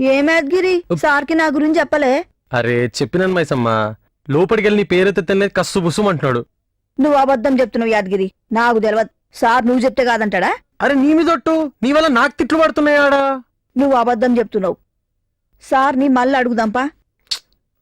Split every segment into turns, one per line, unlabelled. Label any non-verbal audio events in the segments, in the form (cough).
ఏమేద్గిరి సార్కి నా గురించి చెప్పలే.
అరే చెప్పినాను మైసమ్మ లోపలికి వెళ్ళి నీ పేరెత్తే కస్సు బుస్సు అంటున్నాడు.
నువ్వు అబద్ధం చెప్తున్నావు యాదగిరి. నాకు తెలియదు సార్ నువ్వు చెప్తే కాదంటాడా?
అరే నీ మీదొట్టు నీ వల్ల నాకు తిట్లు పడుతున్నాయాడా?
నువ్వు అబద్ధం చెప్తున్నావు. సార్ నీ మళ్ళీ అడుగుదాంపా.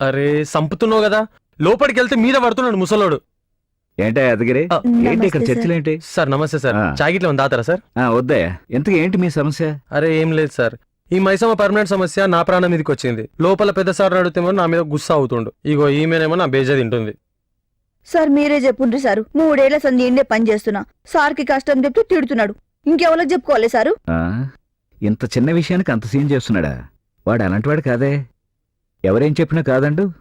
అరే సంపుతున్నావు కదా. లోపలికి వెళ్తే మీద పడుతున్నాడు ముసలోడు.
ఏంటా యాదగిరి?
ఆ,
ఏంటి ఇక్కడ
నమస్తే.
చర్చలు ఏంటి
సార్ నమస్తే సార్.
ఆ.
చాగిట్లో ఉంది దాతారా సార్?
ఆ, వద్దయ్యా ఎంతకు ఏంటి మీ సమస్య?
అరే ఏం లేదు సార్. ఈ మైసమ్మ పర్మనెంట్ సమస్య నా ప్రాణం మీదకి వచ్చింది. లోపల పెద్ద సార్ అడిగితేమో నా మీద గుస్సా అవుతుండు. ఇగో ఈమెనేమో నా బేజా తింటుంది.
సార్ మీరే చెప్పుండ్రి సారు. మూడేళ్ళ సంధి ఇండే పని చేస్తున్నా. సార్కి కష్టం చెప్తూ తిడుతున్నాడు. ఇంకెవరికి చెప్పుకోవాలి సారు?
ఆ, ఇంత చిన్న విషయానికి అంత సీన్ చేస్తున్నాడా? వాడు అలాంటివాడు కాదే. ఎవరేం చెప్పినా కాదండు.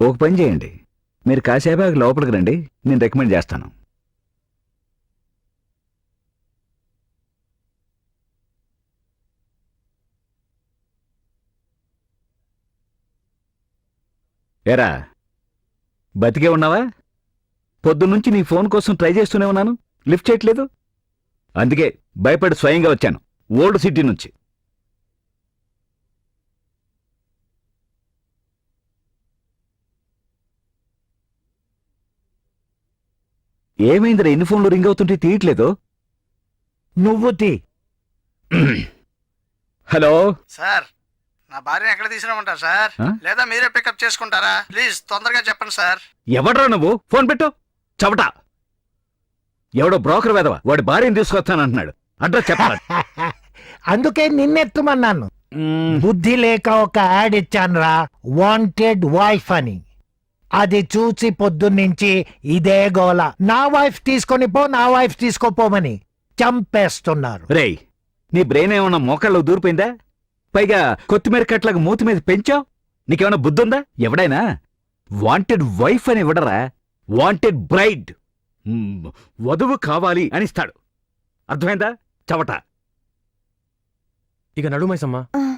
ఒక పని చేయండి. మీరు కాసేపు ఆగి లోపలికి రండి. నేను రికమెండ్ చేస్తాను. ఏరా బతికే ఉన్నావా? పొద్దున్నుంచి నీ ఫోన్ కోసం ట్రై చేస్తూనే ఉన్నాను. లిఫ్ట్ చేయట్లేదు. అందుకే భయపడి స్వయంగా వచ్చాను. ఓల్డ్ సిటీ నుంచి. ఏమైందిరా ఎన్ని ఫోన్లు రింగ్ అవుతుంటే తీయట్లేదు?
నువ్వు తీ.
హలో?
సార్ నా భార్యను ఎక్కడ తీసుకురామంటారు సార్?
ఆ?
లేదా మీరే పికప్ చేసుకుంటారా? ప్లీజ్ తొందరగా చెప్పండి సార్.
ఎవడ్రా నువ్వు? ఫోన్ పెట్టు. చవట. ఎవడో బ్రోకర్ వెదవ వాడి భార్యను తీసుకొస్తానంటున్నాడు. అడ్రస్ చెప్పాలి. (laughs)
అందుకే నిన్నెత్తుమన్నాను. బుద్ధి లేక ఒక యాడ్ ఇచ్చానురా. వాంటెడ్ వైఫ్ అని. అది చూసి పొద్దున్నుంచి ఇదే గోల. నా వైఫ్ తీసుకొని పో నా వైఫ్ తీసుకోపోమని చంపేస్తున్నారు.
రేయ్ నీ బ్రెయిన్ ఏమన్నా మోకాళ్ళు దూరిపోయిందా? పైగా కొత్తిమీర కట్లకు మూతి మీద పెంచావు? నీకేమన్నా బుద్ధుందా? ఎవడైనా? వాంటెడ్ వైఫ్ అని ఇవ్వడరా? వాంటెడ్ బ్రైడ్ వధువు కావాలి అని ఇస్తాడు. అర్థమైందా? చవట.
ఇక నడు మైసమ్మ.
ఆ,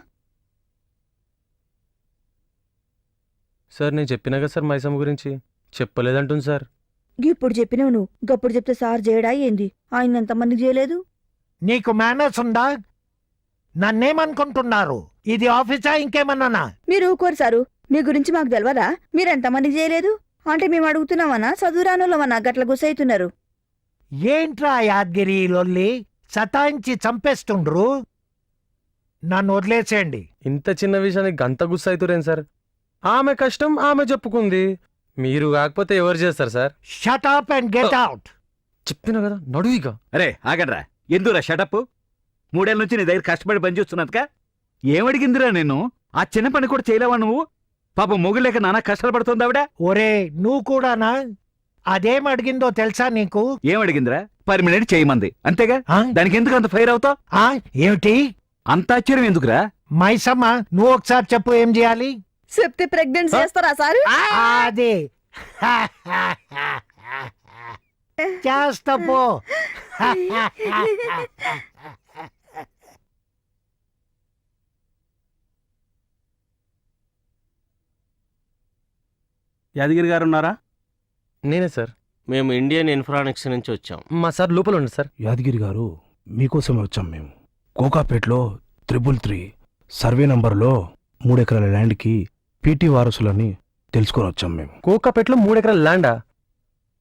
సార్ నేను చెప్పినా కదా సార్ మైసమ్మ గురించి? చెప్పలేదంటుంది సార్.
ఇప్పుడు చెప్పినావు నువ్వు. గప్పుడు చెప్తే సార్ చేయడా ఏంది? ఆయన ఎంతమందికి చేయలేదు?
నీకు మేనర్స్ ఉందా? నన్నేమనుకుంటున్నారు? ఇది ఆఫీసా ఇంకేమన్నానా?
మీరు ఊరుకోరు సారు. మీ గురించి మాకు తెలియదా మీరు ఎంతమందికి చేయలేదు? అంటే మేము అడుగుతున్నామన్నా చదువురానులమన్నా గట్ల గుసైతున్నారు.
ఏంట్రా యాద్గిరి లొల్లి? సతాయించి చంపేస్తుండ్రు? నన్ను వదిలేసేయండి.
ఇంత చిన్న విషయానికి గంత గుస్స అవుతురేం సార్? ఆమె కష్టం ఆమె చెప్పుకుంది. మీరు కాకపోతే ఎవరు చేస్తారు sir?
Shut up and get out
చెప్పినా కదా నడు ఇక.
అరే ఆగడ్రా. ఎందురా షటప్ మూడేళ్ళ నుంచి నీ దగ్గర కష్టపడి పనిచేస్తున్నదిగా ఏమడిగిందిరా నేను ఆ చిన్న పని కూడా చేయలేవా నువ్వు? పాప మొగులేక నానా కష్టాలు పడుతుంది ఆవిడ.
ఒరే నువ్వు కూడానా అదేం అడిగిందో తెలుసా నీకు?
ఏమడిగిందిరా పర్మినెంట్ చేయమంది. అంతేగా?
ఆ?
దానికి ఎందుకు అంత ఫైర్ అవుతావు?
ఆ? ఏమిటి?
అంత ఆశ్చర్యం ఎందుకురా?
మైసమ్మ నువ్వు ఒకసారి చెప్పు ఏం చేయాలి?
చెప్తే ప్రెగ్నెంట్ చేస్తారా సారు?
అదే. (laughs) చేస్తా పో. (laughs)
యాదగిరి గారు ఉన్నారా?
నేనే సార్.
మేము ఇండియన్ ఇన్ఫ్రానిక్స్ నుంచి వచ్చాం.
మా సార్ లోపల ఉండి సార్.
యాదగిరి గారు మీకోసమే వచ్చాం మేము. కోకాపేట్లో త్రిబుల్ త్రీ సర్వే నంబర్లో మూడెకరాల ల్యాండ్కి పీటీ వారసులని తెలుసుకొని వచ్చాం మేము.
కోకాపేటలో మూడు ఎకరాల ల్యాండా?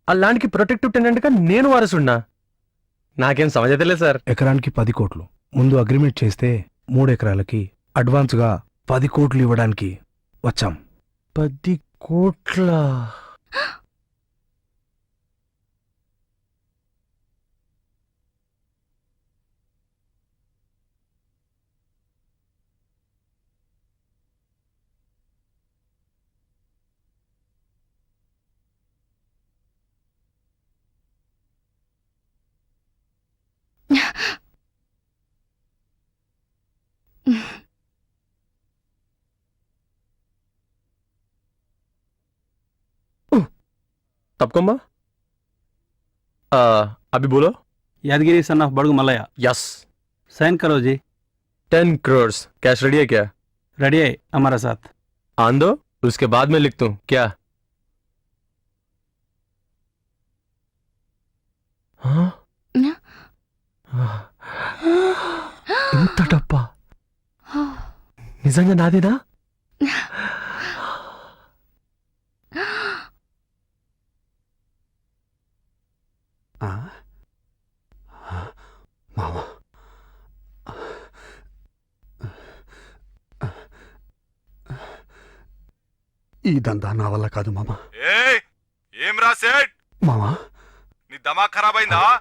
ఆ ల్యాండ్కి ప్రొటెక్టివ్ టెండెంట్గా నేను వారసున్నా? నాకేం సమజతలే సార్.
ఎకరానికి పది కోట్లు. ముందు అగ్రిమెంట్ చేస్తే మూడు ఎకరాలకి అడ్వాన్స్గా పది కోట్లు ఇవ్వడానికి వచ్చాం.
పది కోట్ల. తప్పకమ్మా अभी बोलो
यादगिरी सन ऑफ बड़गु मलया
यस
साइन करो जी
टेन करोड़ कैश रेडी है क्या
रेडी है हमारा साथ
आन दो उसके बाद में लिख दूं क्या हाँ? ఇంత డబ్బా నిజంగా నాదేనా
ఈ దందా నా వల్ల కాదు మామ.
ఏయ్ ఏం రా సేట్?
మామ.
నీ దమాక్ ఖరాబ్ అయిందా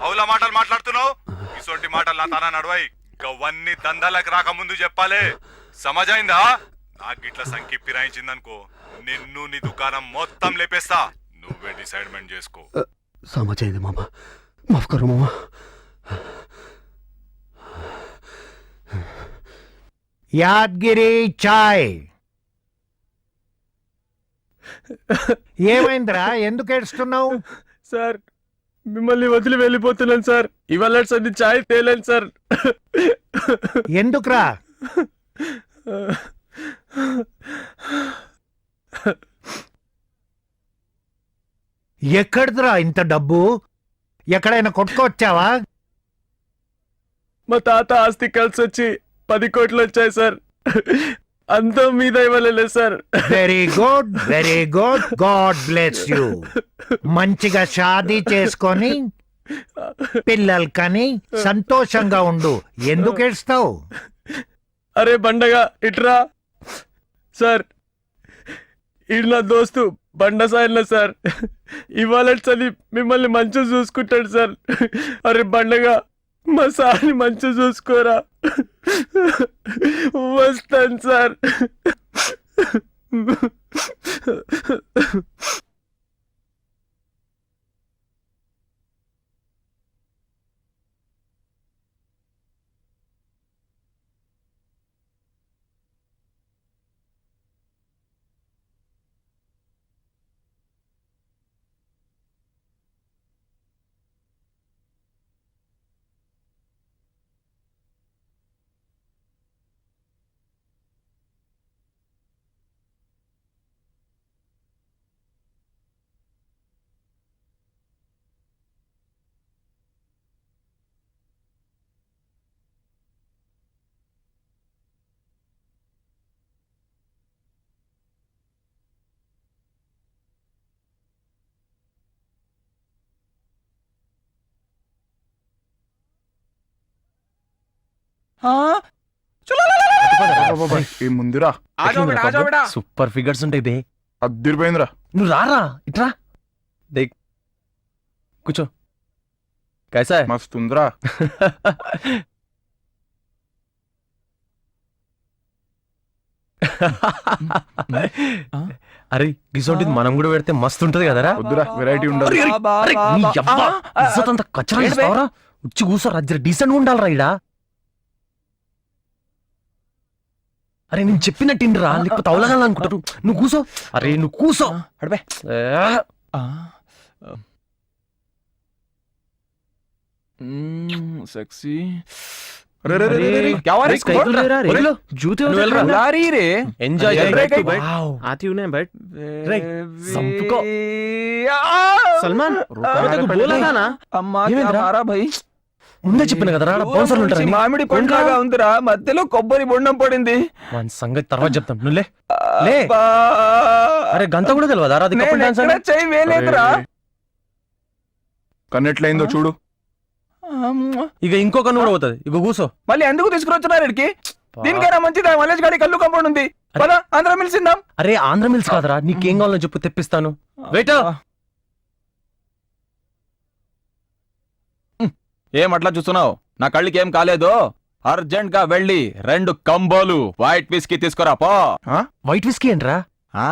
అవుల మాటలు మాట్లాడుతున్నావు? ఇసొంటి మాటలు నా తన నడవై. గవన్నీ దందాలకు రాకముందు చెప్పాలే. సమజైందా? నాకు గిట్ల సంఖ్య పిరాయించిందనుకో నిన్ను నీ దుకాణం మొత్తం లేపేస్తా. నువ్వే డిసైడ్మెంట్ చేసుకో.
సమజైంది మామ. మాఫ్ కరు మామ.
యాద్గిరి చాయ్. (laughs) ఏమైందిరా? ఎందుకు ఏడుస్తున్నావు?
సార్ మిమ్మల్ని వదిలి వెళ్ళిపోతున్నాను సార్. ఇవాళ సంది చాయ్ తేలేను సార్.
ఎందుకురా? ఎక్కడిదిరా ఇంత డబ్బు? ఎక్కడైనా కొట్టుకొచ్చావా?
మా తాత ఆస్తి కలిసి వచ్చి పది కోట్లు వచ్చాయి సార్. అంతా మీద ఇవ్వలేదు sir.
Very good very good God bless you మంచిగా షాదీ చేసుకొని పిల్లలు కని సంతోషంగా ఉండు. ఎందుకు ఏడుస్తావు?
అరే బండగా ఇట్రా. సార్ ఈడు నా దోస్తు బండ సాయన సార్. ఇవాళ చదివి మిమ్మల్ని మంచిగా చూసుకుంటాడు సార్. అరే బండగా మా సార్ని మంచిగా చూసుకోరా. వస్తాను సార్.
ఈ ముందురా.
సూపర్ ఫిగర్స్ ఉంటాయి బే.
అద్దరిపోయిందిరా.
నువ్వు రారా? ఇట్రా. దేక్. కూర్చో. కైసా హై?
మస్తుందిరా. (laughs)
అరే గిసోంటిది మనం కూడా పెడితే మస్తు ఉంటది కదరా?
వద్దురా వెరైటీ ఉండదు.
అంతా కచ్చరా ఉచ్చి కూసోరా జర డీసెంట్ ఉండాలరా ఇడా అరే నేను చెప్పినట్టు ఇండ్రా లేకపోతే అవలగాలనుకుంటారు నువ్వు కూసో అరే నువ్వు కూసో
అడబే
ఏ,
సెక్సీ
అరే, స్కైకులు లేరా, రేగులు? నువ్వు వెళ్ళరా. ఎంజాయ్
అరే,
చేయి.
Bike, bike.
వావ్.
आती हूँ ना बैठ
రే, సంపుకో.
सलमान
रुको,
तेरे को बोला था ना
అమ్మా
ఏమైందిరా?
భయ్
ముందే చెప్పిన కదరా బౌన్సర్లు ఉంటారని.
మామిడి పండులాగా ఉందిరా మధ్యలో కొబ్బరి బొండం పడింది.
వాని సంగతి తర్వాత చెప్తాం నువ్వు లే. అరే గంత కూడా తెలియదా అది కపుల్ డాన్స్ అని
చెయ్యి వేయలేదురా. కన్నెట్లయిందో చూడు.
ఇక ఇంకో కన్ను కూడా పోతుంది. ఇక కూసో.
మళ్ళీ ఎందుకు తీసుకురొచ్చున్నారు ఇక్కడికి? దీనికైనా మంచిదా? మల్లేష్ గాడి కళ్ళు కంపౌండ్ ఉంది పద అందరం మిలిసిందాం
అరే ఆంధ్ర మిల్స్ కాదరా. నీకేం కావాలో చెప్పు తెప్పిస్తాను. వెయిటర్
ఏం అట్లా చూస్తున్నావు? నా కళ్ళకి ఏం కాలేదు? అర్జెంట్గా వెళ్ళి రెండు కంబోలు వైట్ విస్కీ తీసుకురా పో.
వైట్ విస్కీ ఏంట్రా?
ఆ?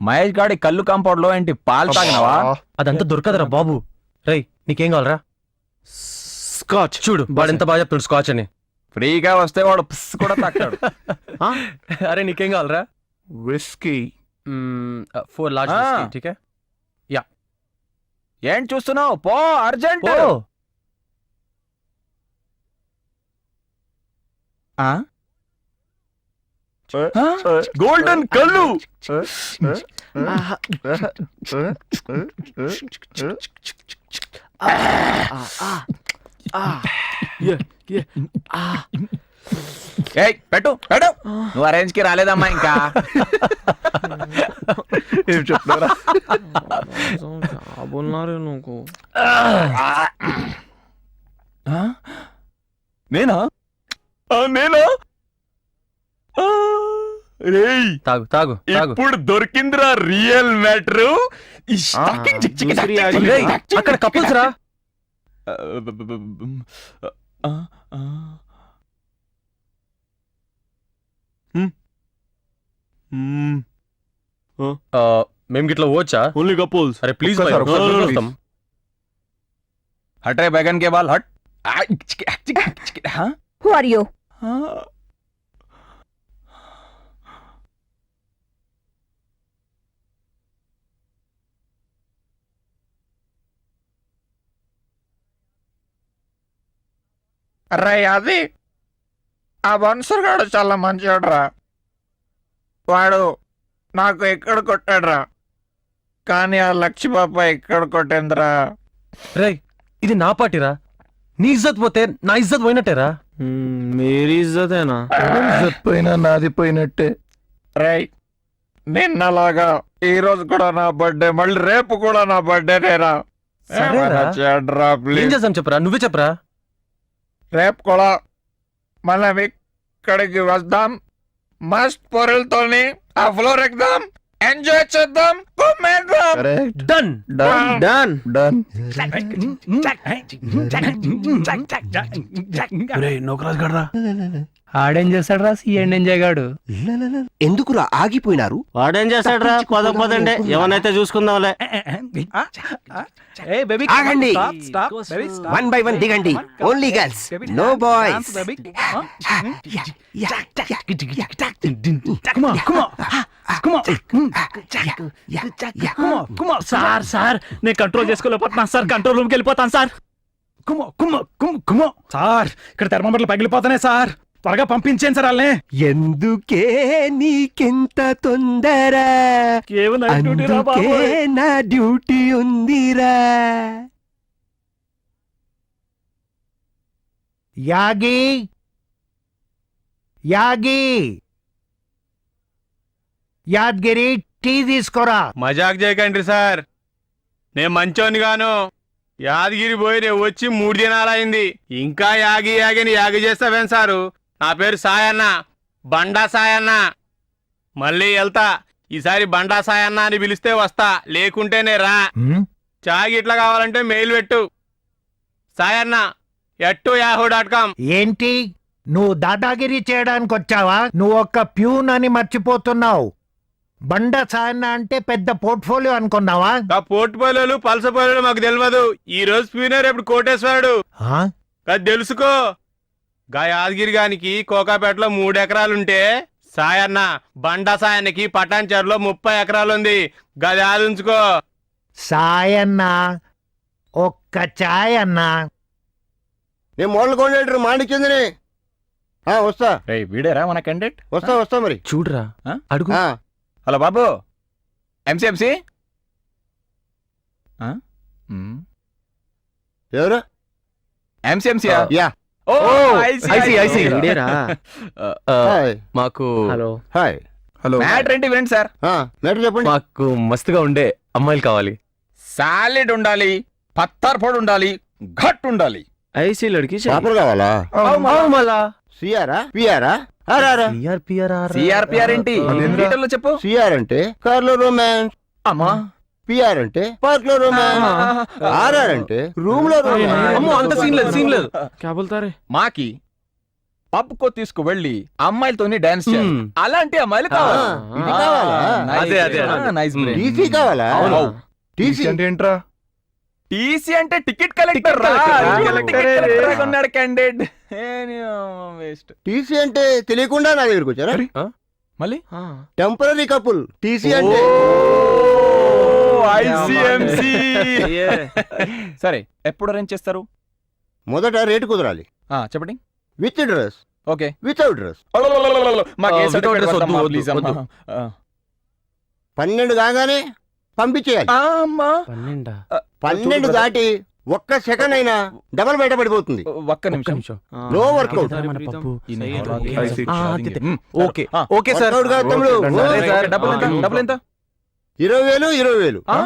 మహేష్ గాడి కళ్ళు కాంపౌండ్లో ఏంటి? పాలు తాగినవా?
అదంతా దొరకదురా బాబు. రేయ్ నీకేం కావాలరా? స్కాచ్. చూడు వాడు ఎంత బాగా చెప్తాడు స్కాచ్ అని.
ఫ్రీగా వస్తే వాడు పిస్ కూడా తాకాడు (laughs)
అరే నీకేం కావాలరా?
విస్కీ.
ఫోర్ లార్జ్
ఆ.
విస్కీ ఠీక్. హై
ఏం చూస్తున్నావు? పో అర్జెంట్.
ఓ
గోల్డెన్ కళ్ళు! ఏయ్ పెట్టు పెట్టు. నువ్వు అరేంజ్కి రాలేదమ్మా ఇంకా.
ఏం చెప్తున్నారా
నేనా ఆ, నేనా? ఆ, రేయ్
తాగు తాగు తాగు.
ఇప్పుడు దొరికిందిరా రియల్ మ్యాటర్.
అక్కడ కపుల్స్ రా మేము గిట్లా పోవచ్చా?
Only couples.
అరే ప్లీజ్.
హట్ రే బైగన్ కే బాల్ హట్.
హూ ఆర్ యూ
అరే అది? ఆ బన్సర్ గాడు చాలా మంచివాడురా వాడు నాకు ఎక్కడ కొట్టాడురా? కానీ ఆ లక్ష్మీపాప ఎక్కడ కొట్టిందిరా?
రేయ్ ఇది నా పార్టీరా? నీ ఇజ్జత్ పోతే నా ఇజ్జత్ పోయినట్టేరా? మేరీ ఇజ్జతేనా?
పోయినా నాది పోయినట్టే.
రై నిన్నలాగా ఈ రోజు కూడా నా బర్త్డే మళ్ళీ రేపు కూడా నా బర్త్డేనేరా
సరేరా.
చెడ్రా
ఏం
ప్లీజ్
చేద్దాం చెప్పరా? నువ్వే చెప్పరా?
రేపు కూడా మనం ఇక్కడికి వద్దాం. మస్ట్ పొరలతోని ఆ ఫ్లోర్ ఎక్కుదాం. ఎంజాయ్ చేద్దాం
correct
done
done
done
done నోకరాజ్ గడ్రా
ఆడేం చేస్తాడు రా సీఎండ్ ఎంజాయ్ గాడు
ఎందుకురా ఆగిపోయినారు
వాడేం చేస్తాడు రా పద పదండి ఏమనైతే చూసుకుందాంలే
ఆగండి వన్ బై వన్ దిగండి only girls no boys
sir sir నేను కంట్రోల్ చేసుకోలేకపోతున్నా సార్ కంట్రోల్ రూమ్కి వెళ్ళిపోతాను సార్ కుమ్మో కుమ్మో కుమ్మో సార్ ఇక్కడ థర్మోమీటర్లు పగిలిపోతున్నాయి సార్ త్వరగా పంపించేయండి సార్ వాళ్ళని.
ఎందుకే నీకెంత తొందర? అందుకే. నా డ్యూటీ ఉందిరా.
యాగి. యాగి. యాద్గిరి టీ తీసుకోరా.
మజాక్ చేయకండి సార్. నేను మంచోని గాను యాదగిరి పోయి నేను వచ్చి మూడు దినాలైంది. ఇంకా యాగి యాగిని యాగి చేస్తావేం సారు? నా పేరు సాయన్న. బండా సాయన్న. మళ్ళీ వెళ్తా. ఈసారి బండా సాయన్న అని పిలిస్తే వస్తా. లేకుంటేనే రా? చాయ్ ఇట్లా కావాలంటే మెయిల్ పెట్టు. సాయన్న ఎట్టు యాహూ డాట్ కామ్.
ఏంటి? నువ్వు దాదాగిరి చేయడానికి వచ్చావా? నువ్వు ఒక్క ప్యూన్ అని మర్చిపోతున్నావు. బండ సాయన్న అంటే పెద్ద పోర్ట్ఫోలియో అనుకున్నావా?
ఆ పోర్టుపోలేలు పలసపోలేలు మాకు తెలియదు ఈ రోజు స్పీనర్ ఎప్పుడు కోటేశ్వరుడు? అది తెలుసుకో. గా యాదగిరి గానికి కోకాపేటలో మూడు ఎకరాలుంటే సాయన్న బండా సాయన్నకి పటాన్చర్లో ముప్పై ఎకరాలుంది. గది ఆదుంచుకో.
సాయన్న ఒక్క ఛాయ్ అన్నా.
నేను మోడల్ కోఆర్డినేటర్ మాణిక్యందని. వస్తా.
వీడేరా మన క్యాండిడేట్
వస్తా వస్తా మరి.
చూడరా. అడుగు.
హలో బాబు. ఎంసీ ఎంసీ
ఎవరు?
MC MC
yeah.
Oh
I see I see వీడేరా
hi
మాకు హలో
హాయ్
హలో
మ్యాటర్ ఏంటి వినండి సార్
మేటర్ చెప్పండి.
మాకు మస్తుగా ఉండే అమ్మాయిలు కావాలి.
సాలిడ్ ఉండాలి పత్తర్ పొడి ఉండాలి ఘట్ ఉండాలి.
ఐసీ లడికి
పాపలు కావాలా?
మళ్ళా.
సిఆరా పిఆరా ఆర్ఆరా
సిఆర్పిఆర్ ఏంటి?
అదేంద్రా?
డీటెయిల్లో చెప్పు.
సిఆర్ అంటే కార్లో రొమాన్స్
అమ్మా.
పిఆర్ అంటే? పార్క్లో రొమాన్స్ ఆర్ఆర్ అంటే? రూమ్. లో
అమ్మో అంత సీన్ లేదు సీన్ లేదు. క్యాబుల్తారే
మాకి పబ్ కో తీసుకువెళ్ళి అమ్మాయిలతోని డాన్స్ చేయాలి. అలాంటి అమ్మాయిలు కావాలి.
ఆ, ఇది కావాలా?
అదే, అదే.
నైస్.
టీసీ కావాలా. టీసీ
అంటే ఏంట్రా?
టీసీ అంటే టికెట్ కలెక్టర్ ఉన్నాడు క్యాండిడేట్ వేస్ట్
టీసీ అంటే తెలియకుండా నా దగ్గరికి వచ్చారా?
మళ్ళీ?
టెంపరీ కపుల్ టీసీ అంటే.
ఐసిఎంసి (laughs) సరే ఎప్పుడు అరేంజ్ చేస్తారు?
మొదట రేటు కుదరాలి.
ఆ, చెప్పండి.
With dress.
Okay.
Without dress.
మాకు ఏ
without
certificate
dress వద్దు,
వద్దమ్మా,
వద్దు,
please అమ్మా.
వద్దు.
ఆ.
పన్నెండు కాగానే పంపించేయాలి.
ఆ, అమ్మా.
పన్నెండా?
పన్నెండు దాటి
ఒక్క సెకండ్ అయినా డబల్ బయట పడిపోతుంది.
ఒక్క నిమిషం.
workout.
ఓకే. ఓకే. సార్
కాదు తమ్ముడు.
డబ్బులు ఎంత? డబ్బులు ఎంత?
ఇరవై వేలు ఇరవై వేలు.